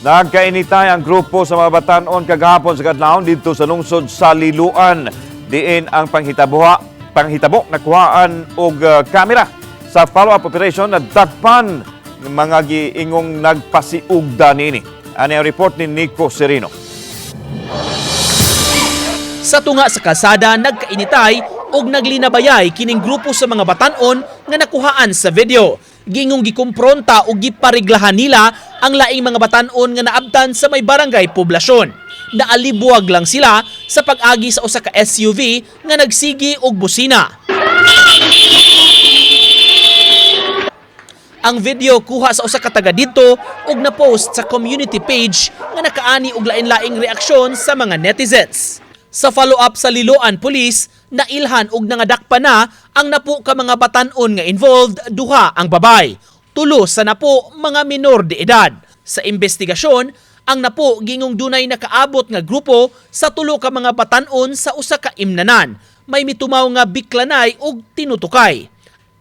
Nagkainitay ang grupo sa mga batanon kagahapon sa kadlawon dito sa lungsod sa Liluan. Diin ang panghitabuha, panghitabo na kuhaan og uh, kamera sa follow-up operation na dakpan ng mga giingong nagpasiugda nini. Ani ang report ni Nico Serino. Sa tunga sa kalsada, nagkainitay og naglinabayay kining grupo sa mga batanon nga nakuhaan sa video. Gingong gikumpronta o gipariglahan nila ang laing mga batanon nga naabtan sa may barangay poblasyon. Naalibuag lang sila sa pag-agi sa usa ka SUV nga nagsigi og busina. Ang video kuha sa usa ka taga dito ug na-post sa community page nga nakaani og lain-laing reaksyon sa mga netizens. Sa follow-up sa Liloan Police, nailhan og nangadakpa na ang napo ka mga batanon nga involved duha ang babay. Tulo sa napo mga minor de edad. Sa investigasyon, ang napo gingong dunay nakaabot nga grupo sa tulo ka mga batanon sa usa ka imnanan. May mitumaw nga biklanay ug tinutukay.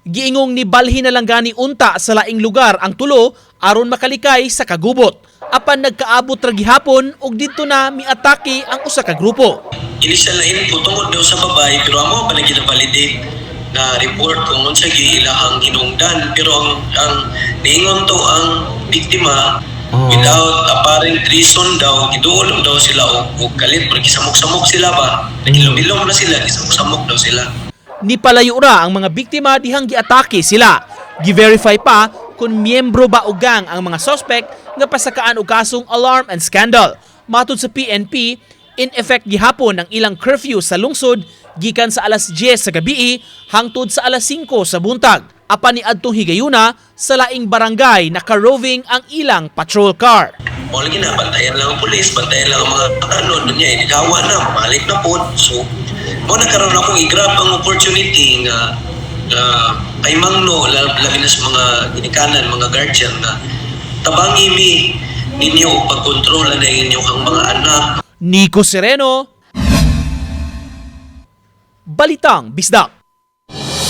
Giingong ni balhin na lang gani unta sa laing lugar ang tulo aron makalikay sa kagubot. Apan nagkaabot ra gihapon ug didto na miatake ang usa ka grupo. Initial na info tungod daw sa babae pero amo pa na gina-validate na report kung unsa gilahang hinungdan pero ang ang niingon to ang biktima without apparent reason daw giduol daw sila og, og kalit pero gisamok-samok sila ba nagilom-ilom na sila gisamok-samok daw sila Ni palayo ra ang mga biktima dihang giatake sila. Gi-verify pa kung miyembro ba o gang ang mga suspect nga pasakaan og kasong alarm and scandal. Matud sa PNP, in effect gihapon ang ilang curfew sa lungsod gikan sa alas 10 sa gabi hangtod sa alas 5 sa buntag. Apan ni adtong higayuna sa laing barangay naka-roving ang ilang patrol car. mo lagi na bantayan lang ang pulis bantayan lang ang mga ano dunya ikawa na balik na po so mo nagkaroon akong i-grab ang opportunity nga nga kay mangno la- labi na sa mga ginikanan mga guardian na tabangi mi ninyo pagkontrola na inyong mga anak Nico Sereno, Balitang Bisdak.